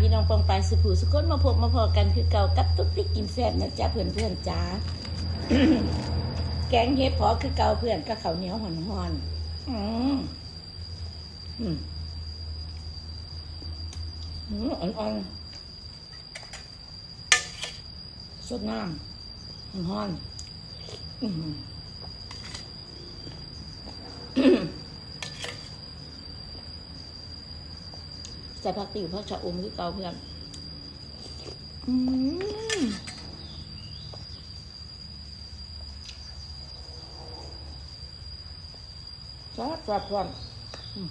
พี่น้องปองปายสุภูสุคนมาพบมาพอกันคือเก่ากับตุ๊กติ๊กกินแซ่บนะจ๊ะเพื่อนเพื่อนจ้าแกงเห็ดพอคือเก่าเพื่อนก็ข้าวเหนียวหอนหอนอืมอืมอืมอ่อนๆสดน้ำหอนๆอืม ใส่ผักติ๋วผักชะอมคือเก่าเพื่อนอืมจ้าจับก่อนอืม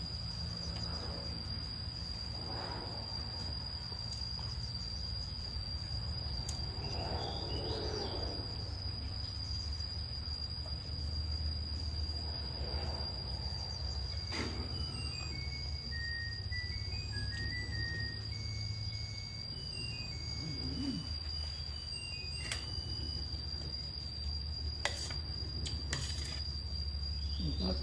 ครับ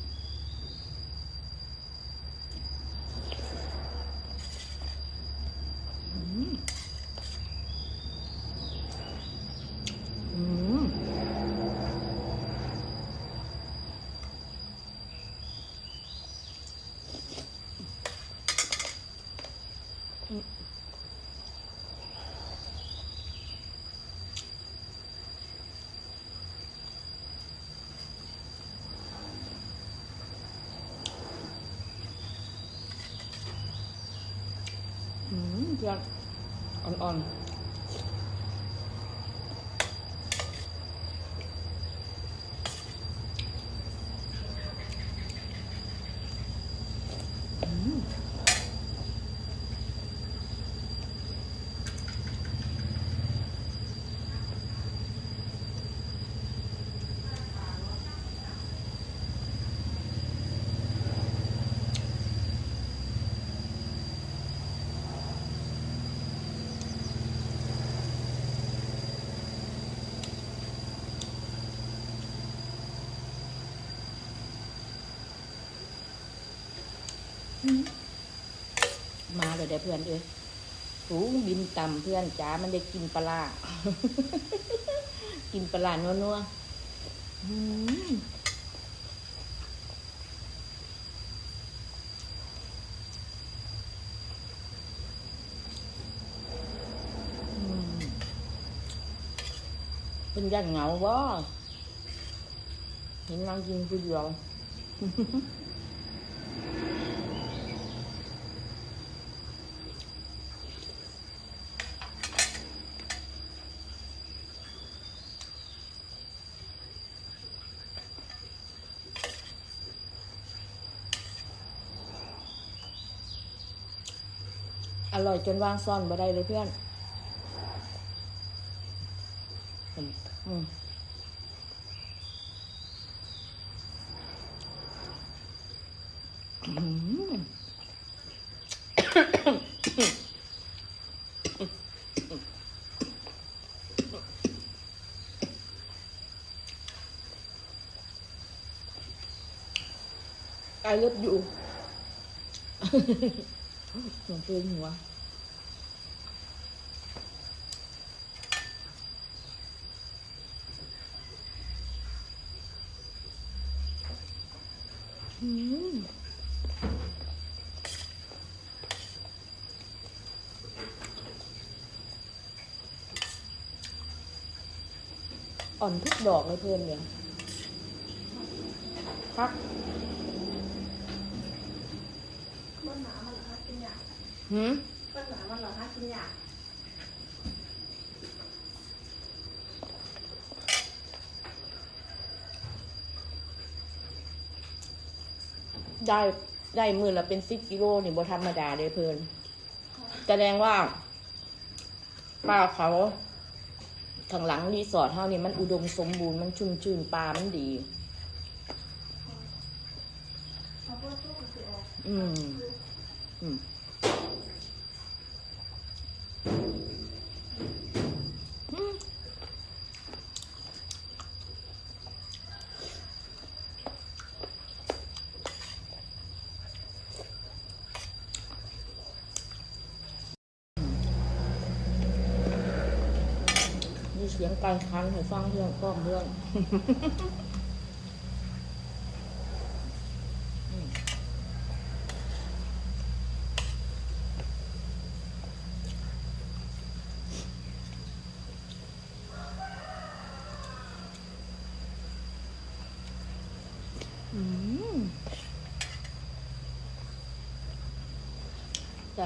อืมอืม อืมเพื่ มาเลยได้เพื่อนเอ้ยสูงบินต่ำเพื่อนจ๋ามันได้กินปลา กินปลาร้านัวเป็นยันเหงาบ่เห็นนางกินผู้เดียว อร่อยจนวางซ่อนบ่ได้เลยเพื่อนอืมอืมอืมไอเลิฟอยู่ หลวงปืนหัวอืมอ่อนทุกดอกเลยเพื่อนเนี่ยพัก มันหนามันเหรอคะกินยา หืมมันหนามันเหรอคะกินยาได้ได้มือละเป็นสิบกิโลนี่บ่ธรรมดาเลยเพื่อนแสดงว่าป้าเขาข้างหลังรีสอร์ทเท่านี่มันอุดมสมบูรณ์มันชุ่มชื่นปลามันดีเขาก็ต้องไปออกอืม อืมอืมมี เสียงไก่คันให้ฟังเรื่องกล้องเรื่อง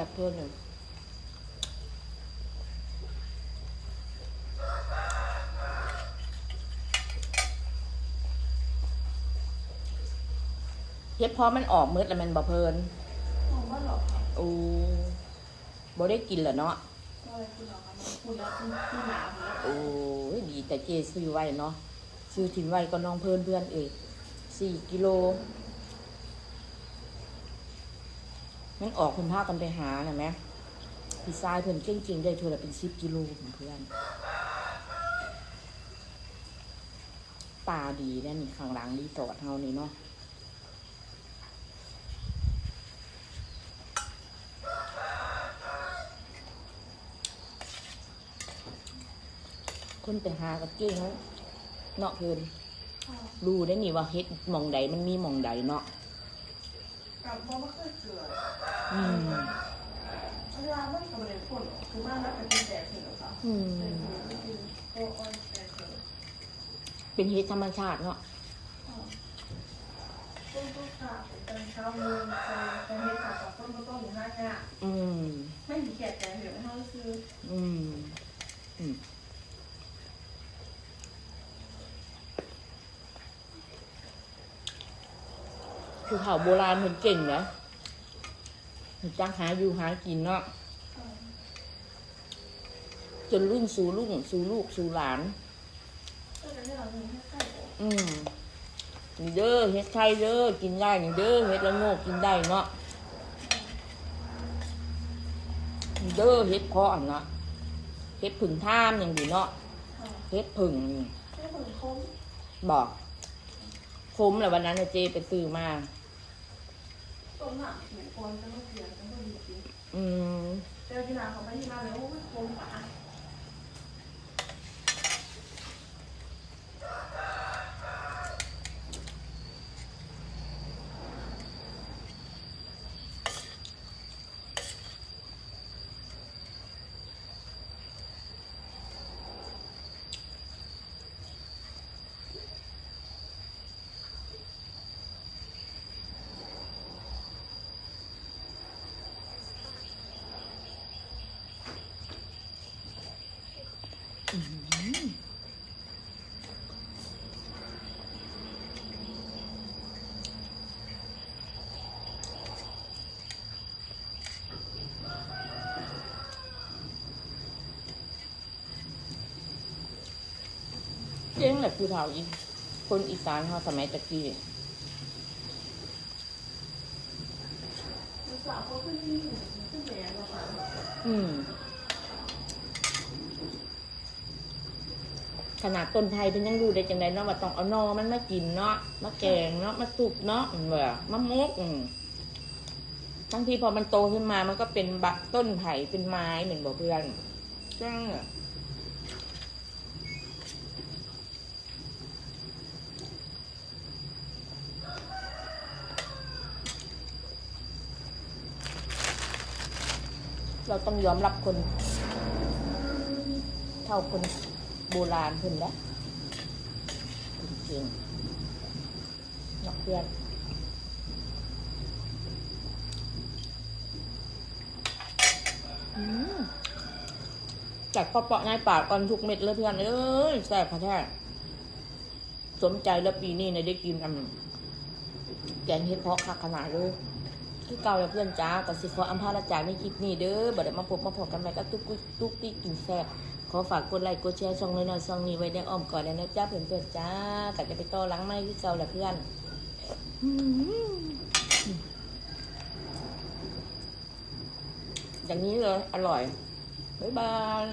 แต่เพื่อนหนึ่งเฮ็ดพอมันออกมืดแล้วมันบ่เพลินมองว่าหรอกค่ะโอ้บ่ได้กินเหรอเนาะก็เลยคุณหรอกค่ะคุณแล้วคุณคุณหนาวแล้วโอ้ยดีแต่เจซื้อไว้เนาะซื้อถิ่นไว้ก็น้องเพิ่นเพื่อนเอกสี่กิโล มันออกคุณพากันไปหาน่ะแหมพี่ชายเพิ่อนเก่งๆได้ท่าละเป็นสิบกิโลเพื่อนป่าดีแน่นี่ข้างหลังรีสอร์ทเฮานี่เนาะคนไปหาก็เก่งเนาะเนาะเพิ่อนค่ะรู้ได้นี่ว่าเฮ็ดมองใดมันมีมองใดเนาะกับเพราะว่าเคยเกิด อืมเวลามันกำลังคนคือบ้านรักกันเป็นแดดเห็นหรอคะอืมเป็นคือโอ้ยแดดเลยเป็นเฮ็ดธรรมชาติเนาะต้นต้นขาเป็นเช้าเมืองเป็นเห็ดขากับต้นต้นอยู่ห้าเนี่ยอืมไม่มีแก่แต่เหลือไม่เท่าคืออืมอืมคือเขาโบราณเพิ่นเก่งนะเพิ่น จักหาอยู่หากินเนาะจนรุ่นสู่รุ่นสู่ลูกสู่หลานก็จะให้เราเงินให้ใกล้ออกอืมนี่เด้อเฮ็ดไข่เด้อกินได้นี่เด้อเฮ็ดละโงกกินได้เนาะนี่เด้อเฮ็ดเพาะอันเนาะเฮ็ดผึ่งท่ามอย่างดีเนาะค่ะเฮ็ดผึ่งนี่ให้คนคมบอกคุ้มแหละวันนั้นน่ะเจไปซื้อมา ต้นหนักหนูคนจะไม่เปลี่ยนจะไม่ดีจริงอืมเจอที่ร้านเขาไม่ที่มาเลยโอ้ยคมปะ เจ๊งแหละคือเฒ่าอีคนอีสานเขาสมัยตะกี้ขนที่ขึ้นแหวนแล้วค่ะอืมขนาดต้นไทยเป็นยังดูได้จังไดเนาะว่าต้องเอานอมันมากินเนาะมาแกงเนาะมาสุกเนาะอืมแบบมะมกอืมทั้งที่พอมันโตขึ้นมามันก็เป็นบักต้นไผ่เป็นไม้เหมือนบอกเพื่อนจ้ง เราต้องยอมรับคน เท่าคนโบราณเพิ่นแล้วจริงๆนักเพื่อนจากเปาะๆในปากก่อนทุกเม็ดเลยเพื่อนเอ้ยแซ่บค่ะแท้สมใจแล้วปีนี้เนี่ยได้กินอันแกงเห็ดเพาะคักขนาดเลย คือเก่าแล้วเพื่อนจ้ากับสิขออัมพาราจารในคลิปนี้เด้อบ่ได้มาพบมาพบกันใหม่ก็ตุกตุ๊กตุ๊กติ๊กกินแซ่บขอฝากกดไลค์กดแชร์ช่องน้อยๆช่องนี้ไว้ในอ้อมก่อนเลยนะจ้าเพื่อนๆจ้าก็จะไปต่อหลังไม้ที่เก่าแหละเพื่อนอืมอย่างนี้เลย อร่อย บ๊ายบาย